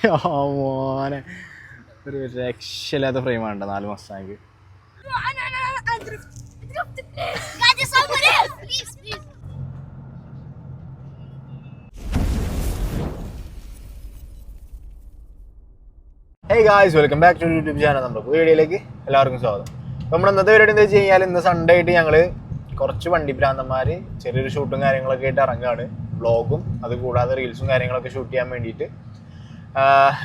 മോനെ. ഒരു രക്ഷയില്ലാത്ത ഫ്രെയിമാണ് നാല് Mustang hey guys welcome back to YouTube channel നമ്മുടെ വീഡിയോയിലേക്ക് എല്ലാവർക്കും സ്വാഗതം. നമ്മൾ ഇന്നത്തെ പരിപാടി എന്താ വെച്ച് കഴിഞ്ഞാൽ ഇന്ന് സൺഡേ ആയിട്ട് ഞങ്ങൾ കുറച്ച് വണ്ടി ഭ്രാന്തന്മാർ ചെറിയൊരു ഷൂട്ടും കാര്യങ്ങളൊക്കെ ആയിട്ട് ഇറങ്ങുകയാണ്. വ്ളോഗും അതുകൂടാതെ റീൽസും കാര്യങ്ങളൊക്കെ ഷൂട്ട് ചെയ്യാൻ വേണ്ടിയിട്ട്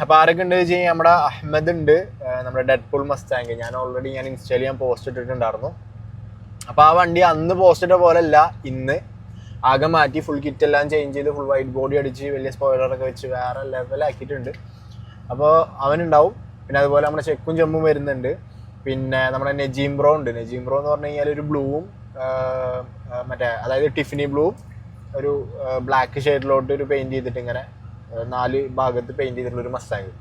അപ്പോൾ ആരൊക്കെ ഉണ്ട് വെച്ച് കഴിഞ്ഞാൽ നമ്മുടെ അഹമ്മദ് ഉണ്ട്. നമ്മുടെ ഡെഡ് പുൾ മസ്താങ്ക് ഞാൻ ഓൾറെഡി ഞാൻ ഇൻസ്റ്റാൾ ചെയ്യാൻ പോസ്റ്റ് ഇട്ടിട്ടുണ്ടായിരുന്നു. അപ്പോൾ ആ വണ്ടി അന്ന് പോസ്റ്റ് ഇട്ട പോലെ അല്ല ഇന്ന്. ആകെ മാറ്റി ഫുൾ കിറ്റ് എല്ലാം ചേഞ്ച് ചെയ്ത് ഫുൾ വൈറ്റ് ബോഡി അടിച്ച് വലിയ സ്പോയിലറൊക്കെ വെച്ച് വേറെ ലെവലാക്കിയിട്ടുണ്ട് അപ്പോൾ അവനുണ്ടാവും. പിന്നെ അതുപോലെ നമ്മുടെ ചെക്കും ചെമ്മും വരുന്നുണ്ട്. പിന്നെ നമ്മുടെ നെജീം ബ്രോ ഉണ്ട്. നെജീം ബ്രോ എന്ന് പറഞ്ഞു കഴിഞ്ഞാൽ ഒരു ബ്ലൂവും മറ്റേ അതായത് ടിഫിനി ബ്ലൂവും ഒരു ബ്ലാക്ക് ഷെയ്ഡിലോട്ട് ഒരു പെയിന്റ് ചെയ്തിട്ട് ഇങ്ങനെ നാല് ഭാഗത്ത് പെയിന്റ് ചെയ്തിട്ടുള്ള ഒരു മസ്താങ്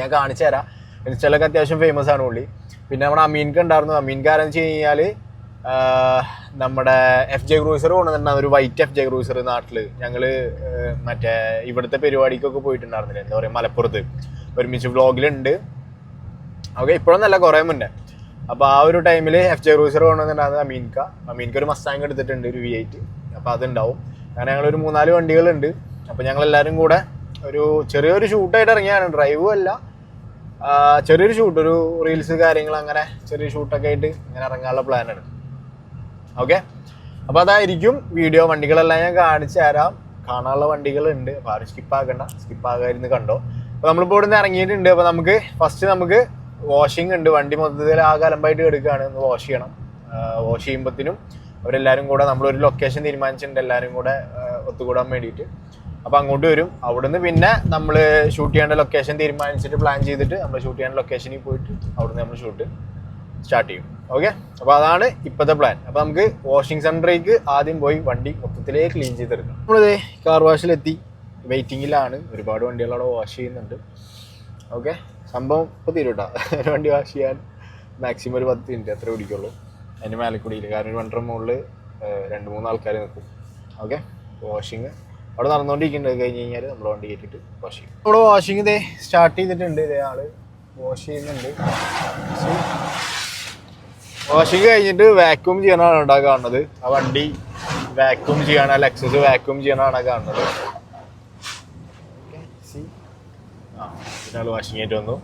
ഞാൻ കാണിച്ചു തരാം. ഇൻസ്റ്റയിലൊക്കെ അത്യാവശ്യം ഫേമസ് ആണ് പുള്ളി. പിന്നെ നമ്മുടെ അമീൻക്ക് ഉണ്ടായിരുന്നു. അമീൻക്ക് ആരെന്ന് വെച്ച് കഴിഞ്ഞാൽ നമ്മുടെ എഫ് ജെ ക്രൂസർ കൊണ്ടുവന്നിട്ടുണ്ടായിരുന്നു ഒരു വൈറ്റ് എഫ് ജെ ക്രൂസർ നാട്ടിൽ ഞങ്ങൾ മറ്റേ ഇവിടുത്തെ പരിപാടിക്കൊക്കെ പോയിട്ടുണ്ടായിരുന്നില്ല? എന്താ പറയുക മലപ്പുറത്ത്. ഒരുമിച്ച് വ്ളോഗിലുണ്ട് ഓക്കെ നല്ല കുറേ മുന്നേ. അപ്പോൾ ആ ഒരു ടൈമിൽ എഫ് ജെ ക്രൂസർ കൊണ്ടുവന്നിട്ടുണ്ടായിരുന്നത് അമീൻക അമീൻക്ക് ഒരു മസ്താങ് എടുത്തിട്ടുണ്ട് ഒരു വി എയ്റ്റ് അപ്പോൾ അതുണ്ടാവും. അങ്ങനെ ഞങ്ങളൊരു മൂന്നാൽ വണ്ടികളുണ്ട്. അപ്പോൾ ഞങ്ങൾ എല്ലാവരും കൂടെ ഒരു ചെറിയൊരു ഷൂട്ടായിട്ട് ഇറങ്ങിയാണ് ഡ്രൈവും അല്ല. ചെറിയൊരു ഷൂട്ട് ഒരു റീൽസ് കാര്യങ്ങൾ അങ്ങനെ ചെറിയ ഷൂട്ടൊക്കെ ആയിട്ട് ഇങ്ങനെ ഇറങ്ങാനുള്ള പ്ലാനാണ് ഓക്കെ അപ്പോൾ അതായിരിക്കും വീഡിയോ വണ്ടികളെല്ലാം ഞാൻ കാണിച്ചു തരാം. കാണാനുള്ള വണ്ടികളുണ്ട്. അപ്പോൾ ആരും സ്കിപ്പ് ആക്കണ്ട. സ്കിപ്പ് ആകാതിരുന്ന് കണ്ടോ. അപ്പോൾ നമ്മളിപ്പോൾ ഇവിടുന്ന് ഇറങ്ങിയിട്ടുണ്ട്. അപ്പോൾ നമുക്ക് ഫസ്റ്റ് നമുക്ക് വാഷിംഗ് ഉണ്ട്. വണ്ടി മൊത്തത്തിൽ ആ കലമ്പായിട്ട് എടുക്കുകയാണ്. ഒന്ന് വാഷ് ചെയ്യണം. വാഷ് ചെയ്യുമ്പോഴത്തേനും അവരെല്ലാവരും കൂടെ നമ്മളൊരു ലൊക്കേഷൻ തീരുമാനിച്ചിട്ടുണ്ട്. എല്ലാവരും കൂടെ ഒത്തുകൂടാൻ വേണ്ടിയിട്ട്. അപ്പോൾ അങ്ങോട്ട് വരും. അവിടുന്ന് പിന്നെ നമ്മൾ ഷൂട്ട് ചെയ്യേണ്ട ലൊക്കേഷൻ തീരുമാനിച്ചിട്ട് പ്ലാൻ ചെയ്തിട്ട് നമ്മൾ ഷൂട്ട് ചെയ്യേണ്ട ലൊക്കേഷനിൽ പോയിട്ട് അവിടുന്ന് നമ്മൾ ഷൂട്ട് സ്റ്റാർട്ട് ചെയ്യും. ഓക്കെ അപ്പോൾ അതാണ് ഇപ്പോഴത്തെ പ്ലാൻ അപ്പോൾ നമുക്ക് വാഷിംഗ് സെന്ററിലേക്ക് ആദ്യം പോയി വണ്ടി മൊത്തത്തിലേ ക്ലീൻ ചെയ്തെടുക്കണം. നമ്മളിതേ കാർ വാഷിലെത്തി വെയിറ്റിങ്ങിലാണ് ഒരുപാട് വണ്ടികൾ അവിടെ വാഷ് ചെയ്യുന്നുണ്ട്. ഓക്കെ സംഭവം ഇപ്പോൾ തീരുട്ടാ ഒരു വണ്ടി വാഷ് ചെയ്യാൻ മാക്സിമം ഒരു പത്ത് മിനിറ്റ് അത്രേ പിടിക്കുള്ളൂ. അതിന്റെ മേലക്കൂടിയില്ല? കാരണം ഒരു വണ്ടർ മുകളിൽ രണ്ട് മൂന്ന് ആൾക്കാർ നിൽക്കും ഓക്കെ വാഷിങ് അവിടെ നടന്നുകൊണ്ടിരിക്കുന്നത് കഴിഞ്ഞ് കഴിഞ്ഞാൽ നമ്മൾ വണ്ടി കയറ്റിയിട്ട് വാഷ് ചെയ്യും. നമ്മുടെ വാഷിംഗ് ഇതേ സ്റ്റാർട്ട് ചെയ്തിട്ടുണ്ട്. ഇതേ ആൾ വാഷ് ചെയ്യുന്നുണ്ട്. വാഷിംഗ് കഴിഞ്ഞിട്ട് വാക്യൂം ചെയ്യാനാണ് ഉണ്ടാകുക കാണുന്നത്. ആ വണ്ടി വാക്യൂം ചെയ്യണം ലെക്സസ് വാക്യൂം ചെയ്യാനാണ് കാണുന്നത്. വാഷിംഗ് ആയിട്ട് വന്നു.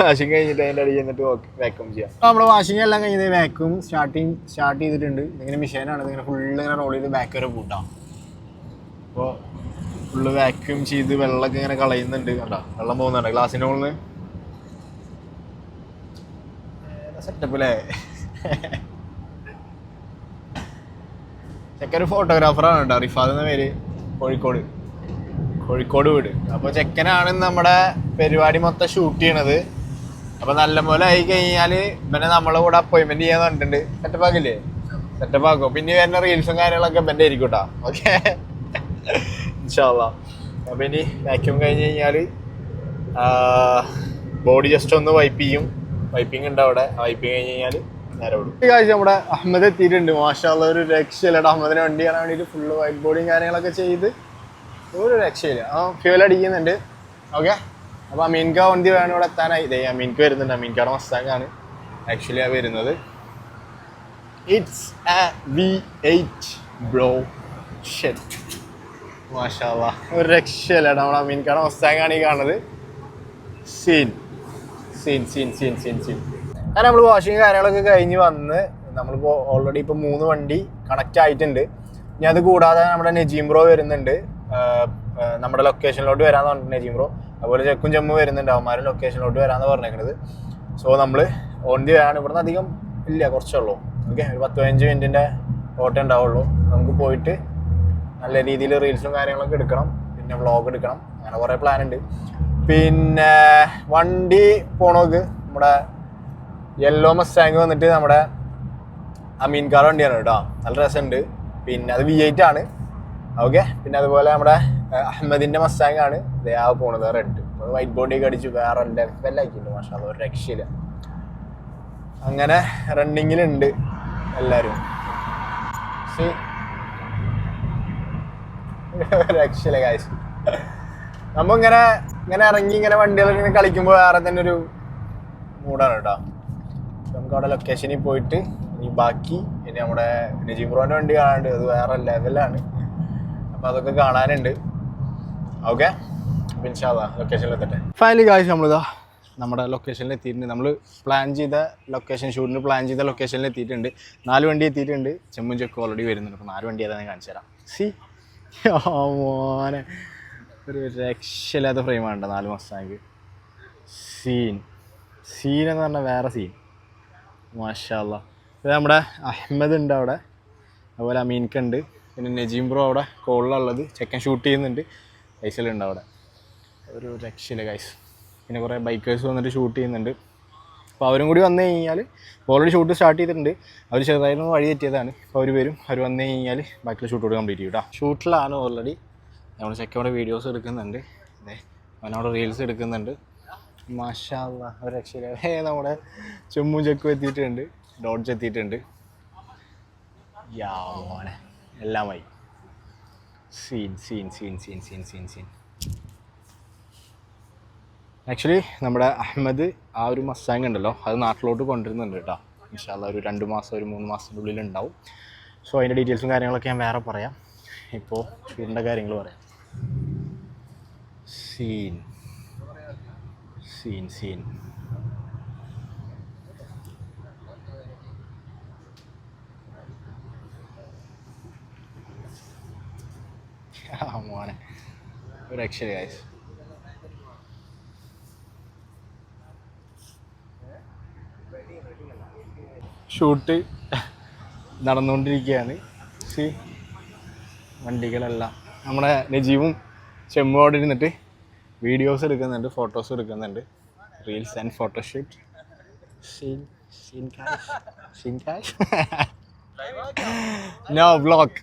വാഷിംഗ് കഴിഞ്ഞിട്ട് അതിന്റെ അടിയിൽ ചെന്നിട്ട് വാക്യൂം ചെയ്യാം. നമ്മൾ വാഷിംഗ് എല്ലാം കഴിഞ്ഞത് വാക്യൂം സ്റ്റാർട്ടിങ് സ്റ്റാർട്ട് ചെയ്തിട്ടുണ്ട്. ഇങ്ങനെ മെഷീനാണ് ഇതിങ്ങനെ ഫുള്ള് ഇങ്ങനെ റോൾ ചെയ്ത് ബാക്ക് വരെ പൂട്ടാം. അപ്പോൾ ഫുള്ള് വാക്യൂം ചെയ്ത് വെള്ളമൊക്കെ ഇങ്ങനെ കളയുന്നുണ്ട് കണ്ട? വെള്ളം പോകുന്നുണ്ട്. ഗ്ലാസിന്റെ മുകളിൽ സെറ്റപ്പ് അല്ലേ ചെക്കൻ ഫോട്ടോഗ്രാഫറാണ് കേട്ടോ. റിഫാദ് എന്ന പേര്. കോഴിക്കോട്. കോഴിക്കോട് വീട്. അപ്പോൾ ചെക്കനാണ് നമ്മുടെ പരിപാടി മൊത്തം ഷൂട്ട് ചെയ്യണത്. അപ്പോൾ നല്ലപോലെ ആയി കഴിഞ്ഞാൽ ഇവനെ നമ്മളെ കൂടെ അപ്പോയിൻമെന്റ് ചെയ്യാൻ പറഞ്ഞിട്ടുണ്ട്. സെറ്റപ്പ് ആക്കില്ലേ? സെറ്റപ്പ് ആക്കും. പിന്നെ വരുന്ന റീൽസും കാര്യങ്ങളൊക്കെ ഇവന്റെ ആയിരിക്കും കേട്ടോ. ഓക്കെ ഇൻഷാല്ല അപ്പം ഇനി വാക്യൂം കഴിഞ്ഞ് കഴിഞ്ഞാൽ ബോഡി ജസ്റ്റ് ഒന്ന് വൈപ്പ് ചെയ്യും. വൈപ്പിംഗ് ഉണ്ട് അവിടെ. വൈപ്പിംഗ് കഴിഞ്ഞ് കഴിഞ്ഞാൽ നേരെ വിടും. ഈ കാഴ്ച നമ്മുടെ അഹമ്മദ് എത്തിയിട്ടുണ്ട്. മാഷാല്ല ഒരു രക്ഷയില്ല അഹമ്മദിന് വണ്ടി കാണാൻ വേണ്ടിയിട്ട് ഫുള്ള് വൈറ്റ് ബോർഡിങ് കാര്യങ്ങളൊക്കെ ചെയ്ത് ഒരു രക്ഷയില്ല. ആ ഫ്യൂൽ അടിക്കുന്നുണ്ട്. ഓക്കെ അപ്പോൾ അമീൻക വണ്ടി വേണം ഇവിടെ എത്താനായി. ഇതേ അമീൻക്ക് വരുന്നുണ്ട്. അമീൻക്കാട് മസ്താങ്കാണ് ആക്ച്വലി ആ വരുന്നത്. It's a V eight bro ഷെറ്റ് ഒരു രക്ഷയില്ല നമ്മളെ അമീൻക്കാട് മസ്താങ്ങാണ് ഈ കാണുന്നത്. Scene. Scene scene scene scene scene. കാരണം നമ്മൾ വാഷിങ് കാര്യങ്ങളൊക്കെ കഴിഞ്ഞ് വന്ന് നമ്മളിപ്പോൾ ഓൾറെഡി ഇപ്പോൾ മൂന്ന് വണ്ടി കണക്റ്റ് ആയിട്ടുണ്ട്. ഇനി അത് കൂടാതെ നമ്മുടെ നജീം ബ്രോ വരുന്നുണ്ട്. നമ്മുടെ ലൊക്കേഷനിലോട്ട് വരാന്ന് പറഞ്ഞിട്ട് നജീം ബ്രോ അതുപോലെ ചെക്കും ജമ്മു വരുന്നുണ്ട്. അവന്മാരും ലൊക്കേഷനിലോട്ട് വരാന്ന് പറഞ്ഞേക്കുന്നത് സോ നമ്മൾ ഓൺ ആണ്. ഇവിടുന്ന് അധികം ഇല്ല കുറച്ചുള്ളൂ ഓക്കെ ഒരു പത്ത് പതിനഞ്ച് മിനിറ്റിന്റെ ഓട്ടം ഉണ്ടാവുള്ളൂ. നമുക്ക് പോയിട്ട് നല്ല രീതിയിൽ റീൽസും കാര്യങ്ങളൊക്കെ എടുക്കണം. പിന്നെ വ്ളോഗ് എടുക്കണം. അങ്ങനെ കുറേ പ്ലാൻ ഉണ്ട്. പിന്നെ വണ്ടി പോണോക്ക് നമ്മുടെ യെല്ലോ മസ്റ്റാങ് വന്നിട്ട് നമ്മുടെ അമീൻ കാർ വണ്ടിയാണ് കേട്ടോ. നല്ല രസമുണ്ട്. പിന്നെ അത് വി എയ്റ്റ് ആണ്. ഓക്കെ പിന്നെ അതുപോലെ നമ്മുടെ അഹമ്മദിന്റെ അഹമ്മദിന്റെ മസ്റ്റാങ് ആണ്. ദേ ആ പോണത് റെഡ് വൈറ്റ് ബോഡിയൊക്കെ അടിച്ചു വേറെ ലെവലാക്കിയിട്ടുണ്ട് മാഷാ ഒരു രക്ഷയില്ല. അങ്ങനെ റണ്ണിങ്ങിലുണ്ട് എല്ലാവരും See? രക്ഷയില്ല കാശ് നമ്മ ഇങ്ങനെ ഇങ്ങനെ ഇറങ്ങി ഇങ്ങനെ വണ്ടികൾ ഇങ്ങനെ കളിക്കുമ്പോൾ വേറെ തന്നെ ഒരു മൂടാണ് കേട്ടോ. നമുക്ക് അവിടെ ലൊക്കേഷനിൽ പോയിട്ട് ഇനി ബാക്കി ഇനി നമ്മുടെ നജീം വണ്ടി കാണാണ്ട് അത് വേറെ ലെവലാണ് അപ്പൊ അതൊക്കെ കാണാനുണ്ട്. ഓക്കെ ലൊക്കേഷനിലെത്തട്ടെ ഫൈനലി കാശ് നമ്മളിതാ നമ്മുടെ ലൊക്കേഷനിൽ എത്തിയിട്ടുണ്ട്. നമ്മൾ പ്ലാൻ ചെയ്ത ലൊക്കേഷൻ ഷൂട്ടിന് പ്ലാൻ ചെയ്ത ലൊക്കേഷനിൽ എത്തിയിട്ടുണ്ട്. നാല് വണ്ടി എത്തിയിട്ടുണ്ട്. ചെമ്മും ചെക്കും ഓൾറെഡി വരുന്നുണ്ട്. അപ്പോൾ നാല് വണ്ടി അതാണ് കാണിച്ചു തരാം. സി മോനെ. ഒരു രക്ഷയില്ലാത്ത ഫ്രെയിമാണ് നാല് മസ്താങ്ക് സീൻ സീൻ എന്ന് പറഞ്ഞാൽ വേറെ സീൻ മാഷാല്ല ഇത് നമ്മുടെ അഹമ്മദ് ഉണ്ട് അവിടെ. അതുപോലെ അമീൻക്ക് ഉണ്ട്. പിന്നെ നജീം ബ്രോ അവിടെ കോളിലുള്ളത് ചെക്കൻ ഷൂട്ട് ചെയ്യുന്നുണ്ട്. ഐസലുണ്ട് അവിടെ. ഒരു രക്ഷയില്ല ഗൈസ് പിന്നെ കുറേ ബൈക്കേഴ്സ് വന്നിട്ട് ഷൂട്ട് ചെയ്യുന്നുണ്ട്. അപ്പോൾ അവരും കൂടി വന്നു കഴിഞ്ഞാൽ ഓൾറെഡി ഷൂട്ട് സ്റ്റാർട്ട് ചെയ്തിട്ടുണ്ട്. അവർ ചെറുതായിരുന്നു വഴി തെറ്റിയതാണ്. അപ്പോൾ അവർ വരും. അവർ വന്നു കഴിഞ്ഞാൽ ബാക്കിയുള്ള ഷൂട്ട് കൂടി കംപ്ലീറ്റ് ചെയ്യും കേട്ടോ ഷൂട്ടിലാണ് ഓൾറെഡി നമ്മൾ ചെക്കവിടെ വീഡിയോസ് എടുക്കുന്നുണ്ട്. അതെ അവനവിടെ റീൽസ് എടുക്കുന്നുണ്ട്. മാഷാല്ല ഒരു രക്ഷയില്ല. നമ്മുടെ ചെമ്മും ചെക്കും എത്തിയിട്ടുണ്ട്. ഡോഡ്ജ് എത്തിയിട്ടുണ്ട്. യാ മോനെ എല്ലാമായി scene scene scene scene scene scene scene. Actually നമ്മുടെ അഹമ്മദ് ആ ഒരു മസ്താങ് ഉണ്ടല്ലോ. അത് നാട്ടിലോട്ട് കൊണ്ടുവരുന്നുണ്ട് കേട്ടോ. ഇൻഷാല്ല ഒരു രണ്ട് മാസം ഒരു മൂന്ന് മാസത്തിന്റെ ഉള്ളിൽ ഉണ്ടാവും സോ അതിന്റെ ഡീറ്റെയിൽസും കാര്യങ്ങളൊക്കെ ഞാൻ വേറെ പറയാം. ഇപ്പോൾ ഷൂട്ടിന്റെ കാര്യങ്ങൾ പറയാം. സീൻ സീൻ സീൻ മോനെ. ഒരു രക്ഷ ഗൈസ് ഷൂട്ട് നടന്നുകൊണ്ടിരിക്കുകയാണ്. സി വണ്ടികളെല്ലാം. നമ്മുടെ നജീവും ചെമ്മോടെ ഇരുന്നിട്ട് വീഡിയോസ് എടുക്കുന്നുണ്ട് ഫോട്ടോസ് എടുക്കുന്നുണ്ട്. Reels and photoshoot scene scene cash scene cash no block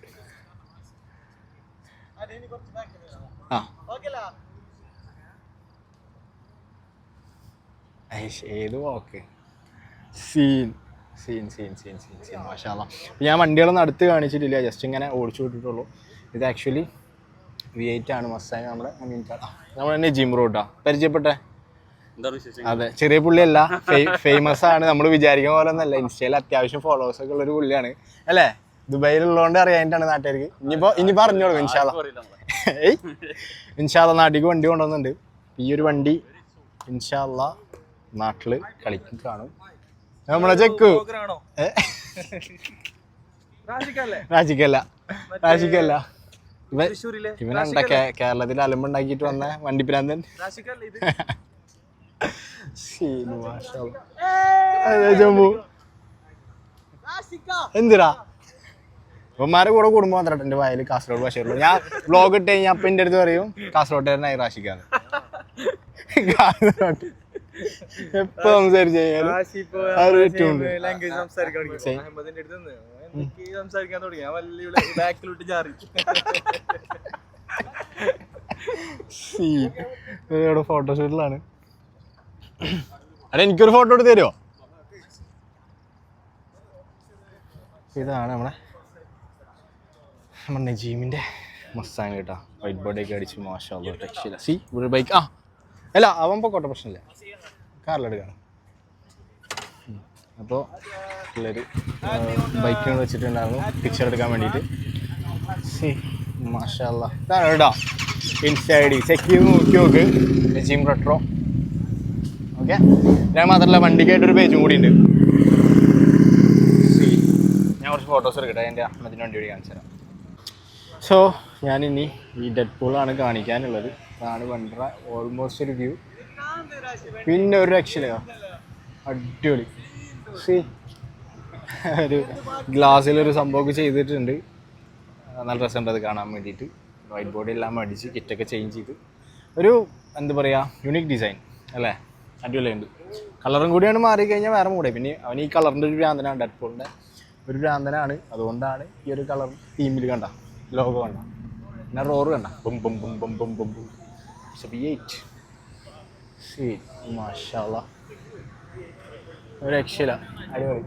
ആ. ഏത് okay scene scene scene scene scene scene മാഷാല്ല ഞാൻ വണ്ടികളൊന്നും അടുത്ത് കാണിച്ചിട്ടില്ല ജസ്റ്റ് ഇങ്ങനെ ഓടിച്ചു വിട്ടിട്ടുള്ളൂ. ഇത് ആക്ച്വലി വി എയ്റ്റ് ആണ് മസ്സായി നമ്മുടെ നമ്മൾ തന്നെ ജിം റോഡാ പരിചയപ്പെട്ടെ? അതെ ചെറിയ പുള്ളിയല്ല ഫേമസ് ആണ്. നമ്മൾ വിചാരിക്കുന്ന പോലെ ഒന്നല്ല ഇൻസ്റ്റയിൽ അത്യാവശ്യം ഫോളോവേഴ്സ് ഒക്കെ ഉള്ള ഒരു പുള്ളിയാണ്. അല്ലേ? ദുബായിൽ ദുബായിലുള്ളതുകൊണ്ട് അറിയാനായിട്ടാണ് നാട്ടുകാർക്ക്. ഇനിയിപ്പോ ഇനി പറഞ്ഞോളൂ ഇൻഷാല്ല ഏയ് ഇൻഷാല്ല നാട്ടിലേക്ക് വണ്ടി കൊണ്ടുവന്നുണ്ട് ഈ ഒരു വണ്ടി ഇൻഷാല്ല നാട്ടിൽ കളിക്കും കാണും. നമ്മളെ ചെക്കു? രാജിക്കല്ല? രാജിക്കല്ല. ഇവനുണ്ട കേരളത്തിൽ അലമ്പുണ്ടാക്കിട്ട് വന്ന വണ്ടിപ്പിരാന്തൻ എന്തിരാ ജമ്മു. എന്തിനാ ഇവന്മാരെ കൂടെ കുടുംബം വന്നിട്ട് എന്റെ വയൽ കാസർഗോഡ് ഭാഷയുള്ളൂ ഞാൻ ബ്ലോഗ് ഇട്ട് കഴിഞ്ഞാൽ അപ്പൊ എന്റെ അടുത്ത് പറയും കാസർഗോട്ടുകാരനായി റാഷിക്കാന്ന് കാസർഗോട്ട്. എപ്പോ സംസാരിക്കാൻ തുടങ്ങി. ബാക്കിലോട്ട് ചാറി. ഇവിടെ ഫോട്ടോഷൂട്ടിലാണ് അല്ല എനിക്കൊരു ഫോട്ടോ എടുത്ത് തരുമോ ഇതാണ് നമ്മളെ നമ്മുടെ നജീമിന്റെ മസ്താങ് കേട്ടോ. വൈറ്റ് ബോർഡ് ഒക്കെ അടിച്ച് മോശം സി ഇവിടെ ബൈക്ക് ആ അല്ല അവൻ പൊക്കോട്ടെ പ്രശ്നമില്ല കാറിലെടുക്കണം അപ്പോൾ പിള്ളേർ ബൈക്കുകൾ വെച്ചിട്ടുണ്ടായിരുന്നു. പിക്ചർ എടുക്കാൻ വേണ്ടിയിട്ട്. സി മാഷല്ല ഇതാണ് കേട്ടോ ഇൻസൈഡ് ചെക്ക് ചെയ്ത് നോക്കി നോക്ക്. നജീം റെട്രോ ഓക്കെ ഞാൻ മാത്രമല്ല വണ്ടിക്കായിട്ടൊരു പേജും കൂടി ഉണ്ട്. സി ഞാൻ കുറച്ച് ഫോട്ടോസ് എടുക്കട്ടെ? എന്റെ അമ്മത്തിന്റെ വണ്ടി വഴി കാണിച്ചു തരാം. സോ ഞാനിനി ഈ ഡെഡ് പൂളാണ് കാണിക്കാനുള്ളത്. അതാണ് വണ്ടറ ഓൾമോസ്റ്റ് ഒരു വ്യൂ പിന്നെ ഒരു രക്ഷയില്ല അടിപൊളി. സി. ഒരു ഗ്ലാസ്സിലൊരു സംഭവമൊക്കെ ചെയ്തിട്ടുണ്ട്. നല്ല രസമുണ്ട് അത് കാണാൻ വേണ്ടിയിട്ട്. വൈറ്റ് ബോർഡ് എല്ലാം അടിച്ച് കിറ്റൊക്കെ ചേഞ്ച് ചെയ്ത്. ഒരു എന്താ പറയുക യുണീക്ക് ഡിസൈൻ അല്ലേ? അടിപൊളിയുണ്ട്. കളറും കൂടിയാണ് മാറിക്കഴിഞ്ഞാൽ വേറെ മൂടെ. പിന്നെ അവൻ ഈ കളറിന്റെ ഒരു ഭ്രാന്തനാണ് ഡെഡ്പോളിന്റെ ഒരു ഭ്രാന്തനാണ്. അതുകൊണ്ടാണ് ഈ ഒരു കളർ ടീമിൽ കണ്ട ലോഗോ കണ്ട. പിന്നെ റോറ് കണ്ട. Boom boom boom boom boom boom boom. B eight C. മാഷാ ഒരു രക്ഷയില്ല. അടിപൊളി.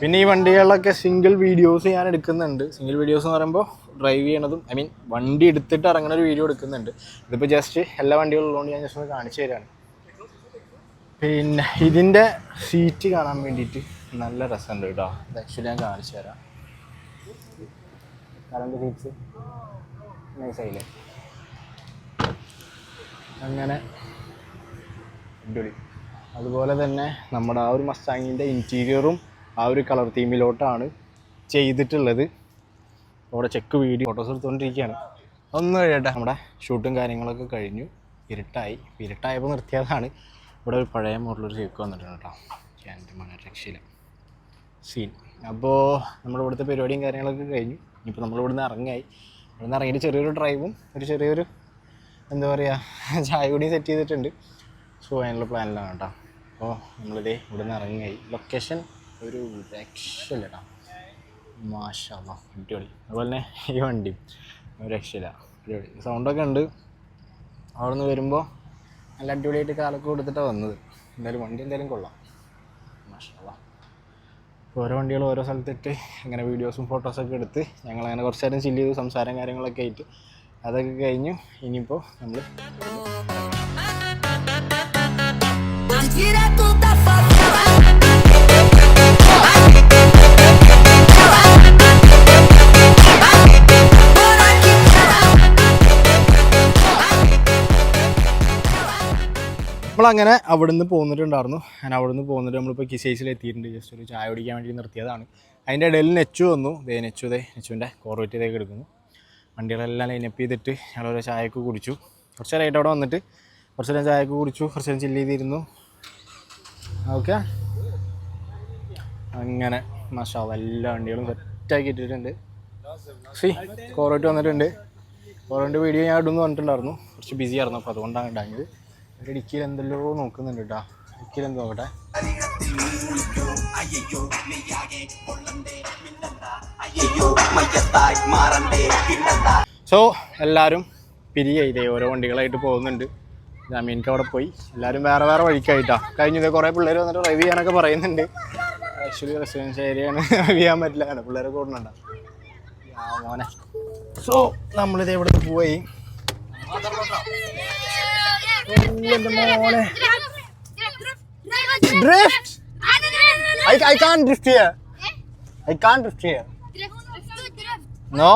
പിന്നെ ഈ വണ്ടികളിലൊക്കെ സിംഗിൾ വീഡിയോസ് ഞാൻ എടുക്കുന്നുണ്ട്. സിംഗിൾ വീഡിയോസ് എന്ന് പറയുമ്പോൾ ഡ്രൈവ് ചെയ്യണതും ഐ മീൻ വണ്ടി എടുത്തിട്ട് ഇറങ്ങുന്ന ഒരു വീഡിയോ എടുക്കുന്നുണ്ട്. ഇതിപ്പോൾ ജസ്റ്റ് എല്ലാ വണ്ടികളും ഉള്ളതുകൊണ്ട് ഞാൻ ജസ്റ്റ് ഒന്ന് കാണിച്ചു തരാണ്. പിന്നെ ഇതിന്റെ സീറ്റ് കാണാൻ വേണ്ടിയിട്ട് നല്ല രസമുണ്ട് കേട്ടോ ഇത് ആക്ച്വലി ഞാൻ കാണിച്ചു തരാം. സീറ്റ്സ് അങ്ങനെ അടിപൊളി. അതുപോലെ തന്നെ നമ്മുടെ ആ ഒരു മസ്താങ്ങിന്റെ ഇന്റീരിയറും ആ ഒരു കളർ തീമിലോട്ടാണ് ചെയ്തിട്ടുള്ളത്. അവിടെ ചെക്ക് വീഡിയോ ഫോട്ടോസ് എടുത്തുകൊണ്ടിരിക്കുകയാണ്. ഒന്ന് കഴിയട്ടെ. നമ്മുടെ ഷൂട്ടും കാര്യങ്ങളൊക്കെ കഴിഞ്ഞു. ഇരുട്ടായി. ഇരുട്ടായപ്പോൾ നിർത്തിയതാണ്. ഇവിടെ ഒരു പഴയ മോഡലൊരു ഷേക്ക് വന്നിട്ടുണ്ട് കേട്ടോ. എന്റെ മന രക്ഷയില്ല. സീൻ അപ്പോൾ നമ്മുടെ ഇവിടുത്തെ പരിപാടിയും കാര്യങ്ങളൊക്കെ കഴിഞ്ഞു. ഇനിയിപ്പോൾ നമ്മൾ ഇവിടുന്ന് ഇറങ്ങിയായി ഇവിടുന്ന് ഇറങ്ങിയിട്ട് ചെറിയൊരു ഡ്രൈവും ഒരു ചെറിയൊരു എന്താ പറയുക ചായ കൂടി സെറ്റ് ചെയ്തിട്ടുണ്ട്. സോ അതിനുള്ള പ്ലാനിലാണ് കേട്ടോ. അപ്പോൾ നമ്മളിതേ നിന്ന് ഇറങ്ങിയായി. ലൊക്കേഷൻ ഒരു രക്ഷയില്ല കേട്ടോ മാഷാ അടിപൊളി. അതുപോലെ തന്നെ ഈ വണ്ടി രക്ഷയില്ല. അടിപൊളി. സൗണ്ടൊക്കെ ഉണ്ട്. അവിടെ നിന്ന് വരുമ്പോൾ നല്ല അടിപൊളിയായിട്ട് കാലൊക്കെ കൊടുത്തിട്ടാണ് വന്നത്. എന്തായാലും വണ്ടി എന്തായാലും കൊള്ളാം. മാഷാ ഓരോ വണ്ടികൾ ഓരോ സ്ഥലത്തിട്ട് അങ്ങനെ വീഡിയോസും ഫോട്ടോസൊക്കെ എടുത്ത് ഞങ്ങൾ അങ്ങനെ കുറച്ച് നേരം ചില്ല് ചെയ്തു സംസാരം കാര്യങ്ങളൊക്കെ ആയിട്ട് അതൊക്കെ കഴിഞ്ഞു. ഇനിയിപ്പോൾ നമ്മൾ നമ്മളങ്ങനെ അവിടുന്ന് പോന്നിട്ടുണ്ടായിരുന്നു. ഞാൻ അവിടുന്ന് പോന്നിട്ട് നമ്മളിപ്പോൾ കിസൈസിൽ എത്തിയിട്ടുണ്ട്. ജസ്റ്റ് ഒരു ചായ കുടിക്കാൻ വേണ്ടി നിർത്തിയതാണ്. അതിന്റെ ഇടയിൽ നെച്ചു വന്നു. ദേ നെച്ചു ദേ നെച്ചുവിന്റെ കോർവറ്റിലേക്ക് എടുക്കുന്നു വണ്ടികളെല്ലാം ലൈനപ്പ് ചെയ്തിട്ട് ഞങ്ങൾ ഓരോ ചായയൊക്കെ കുടിച്ചു. കുറച്ച് നേരമായിട്ട് അവിടെ വന്നിട്ട് കുറച്ച് നേരം ചായക്ക് കുടിച്ചു. കുറച്ച് നേരം ചില്ല് ചെയ്തിരുന്നു. ഓക്കെ. അങ്ങനെ മഷാവ് എല്ലാ വണ്ടികളും സെറ്റാക്കി ഇട്ടിട്ടുണ്ട്. സി കോറോട്ട് വന്നിട്ടുണ്ട്. കോറോന്റെ വീഡിയോ ഞാൻ ഇടുന്നു പറഞ്ഞിട്ടുണ്ടായിരുന്നു. കുറച്ച് ബിസി ആയിരുന്നു അപ്പോൾ അതുകൊണ്ടാണ് ഉണ്ടായത് ഒരു ഇടുക്കിയിൽ എന്തെല്ലോ നോക്കുന്നുണ്ട് കേട്ടോ ഇടുക്കിയിൽ എന്ത് നോക്കട്ടെ സോ എല്ലാവരും പിരിയ ഇതേ ഓരോ വണ്ടികളായിട്ട് പോകുന്നുണ്ട്. ജാമീൻക്ക് അവിടെ പോയി എല്ലാവരും വേറെ വേറെ വഴിക്കായിട്ടാ കഴിഞ്ഞത് കുറേ പിള്ളേർ വന്നിട്ട് ഡ്രൈവ് ചെയ്യാനൊക്കെ പറയുന്നുണ്ട് ആക്ച്വലി റെസിഡൻസ് ഏരിയയാണ് ഡ്രൈവ് ചെയ്യാൻ പറ്റില്ല കാരണം പിള്ളേരെ കൂടുന്നുണ്ട മോനെ സോ നമ്മളിത് ഇവിടെ പോയി എൻ്റെ മോനെ Drift? I, I can't drift here. I can't drift here. No,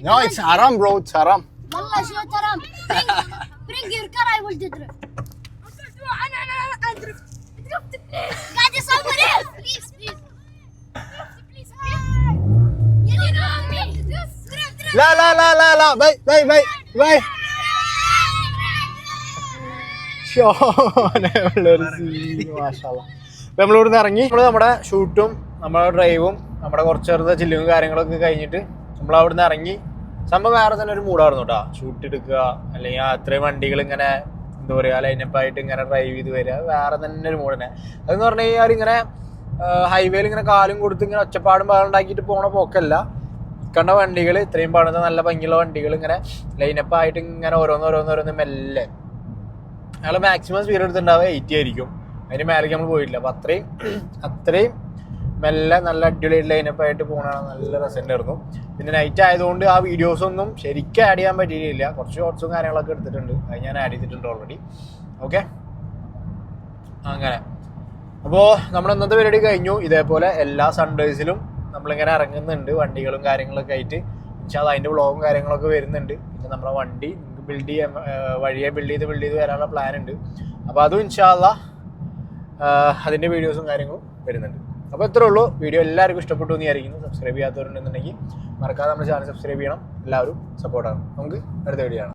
no, it's haram, bro. It's haram. والله شو ترى برينج يور كار اي ويل درفت انا انا ادرفت درفت قاعد يصور ايه بليز بليز بليز La, la, la, la, la. Bye, bye, bye, bye. ഷോനുള്ളൊരു അപ്പൊ നമ്മളിവിടുന്ന് ഇറങ്ങി നമ്മള് നമ്മുടെ ഷൂട്ടും നമ്മുടെ ഡ്രൈവും നമ്മുടെ കുറച്ച് ചെറുത ചില്ലും കാര്യങ്ങളൊക്കെ കഴിഞ്ഞിട്ട് നമ്മൾ അവിടുന്ന് ഇറങ്ങി സംഭവം വേറെ തന്നെ ഒരു മൂടായിരുന്നു കേട്ടോ ഷൂട്ട് എടുക്കുക അല്ലെങ്കിൽ അത്രയും വണ്ടികൾ ഇങ്ങനെ എന്താ പറയുക ലൈനപ്പായിട്ട് ഇങ്ങനെ ഡ്രൈവ് ചെയ്ത് വരിക വേറെ തന്നെ ഒരു തന്നെ അതെന്ന് പറഞ്ഞു കഴിഞ്ഞാൽ ഇങ്ങനെ ഹൈവേയിൽ ഇങ്ങനെ കാലും കൊടുത്ത് ഇങ്ങനെ ഒച്ചപ്പാടും പാടും ഉണ്ടാക്കിയിട്ട് പോണ പോക്കല്ല. കണ്ട വണ്ടികൾ ഇത്രയും പണിത നല്ല ഭംഗിയുള്ള വണ്ടികൾ ഇങ്ങനെ ലൈനപ്പ് ആയിട്ട് ഇങ്ങനെ ഓരോന്ന് മെല്ലെ. അയാൾ മാക്സിമം സ്പീഡ് എടുത്തിട്ടുണ്ടാവുക എയ്റ്റി ആയിരിക്കും. അതിന് മേലേക്ക് നമ്മൾ പോയിട്ടില്ല. അപ്പം അത്രയും അത്രയും മെല്ലെ നല്ല അടിപൊളിയായിട്ട് ലൈനപ്പ് ആയിട്ട് പോകണതാണ് നല്ല രസമുണ്ടായിരുന്നു പിന്നെ നൈറ്റ് ആയതുകൊണ്ട് ആ വീഡിയോസ് ഒന്നും ശരിക്കും ആഡ് ചെയ്യാൻ പറ്റിയിട്ടില്ല. കുറച്ച് ഷോർട്സും കാര്യങ്ങളൊക്കെ എടുത്തിട്ടുണ്ട്. അത് ഞാൻ ആഡ് ചെയ്തിട്ടുണ്ട് ഓൾറെഡി ഓക്കെ അങ്ങനെ. അപ്പോൾ നമ്മൾ ഇന്നത്തെ പരിപാടി കഴിഞ്ഞു. ഇതേപോലെ എല്ലാ സൺഡേസിലും നമ്മളിങ്ങനെ ഇറങ്ങുന്നുണ്ട്. വണ്ടികളും കാര്യങ്ങളൊക്കെ ആയിട്ട്. പക്ഷേ അത് അതിന്റെ വ്ളോഗും കാര്യങ്ങളൊക്കെ വരുന്നുണ്ട്. പിന്നെ നമ്മുടെ വണ്ടി ബിൽഡ് ചെയ്യാൻ വഴിയെ ബിൽഡ് ചെയ്ത് ബിൽഡ് ചെയ്ത് വരാനുള്ള പ്ലാൻ ഉണ്ട്. അപ്പോൾ അതും ഇൻഷാല്ല അതിന്റെ വീഡിയോസും കാര്യങ്ങളും വരുന്നുണ്ട്. അപ്പോൾ ഇത്രേ ഉള്ളൂ. വീഡിയോ എല്ലാവർക്കും ഇഷ്ടപ്പെട്ടു എന്ന് വിചാരിക്കുന്നു. സബ്സ്ക്രൈബ് ചെയ്യാത്തവരുണ്ടെന്നുണ്ടെങ്കിൽ മറക്കാതെ നമ്മുടെ ചാനൽ സബ്സ്ക്രൈബ് ചെയ്യണം. എല്ലാവരും സപ്പോർട്ടാണ് നമുക്ക് അടുത്ത വീഡിയോ ആണ്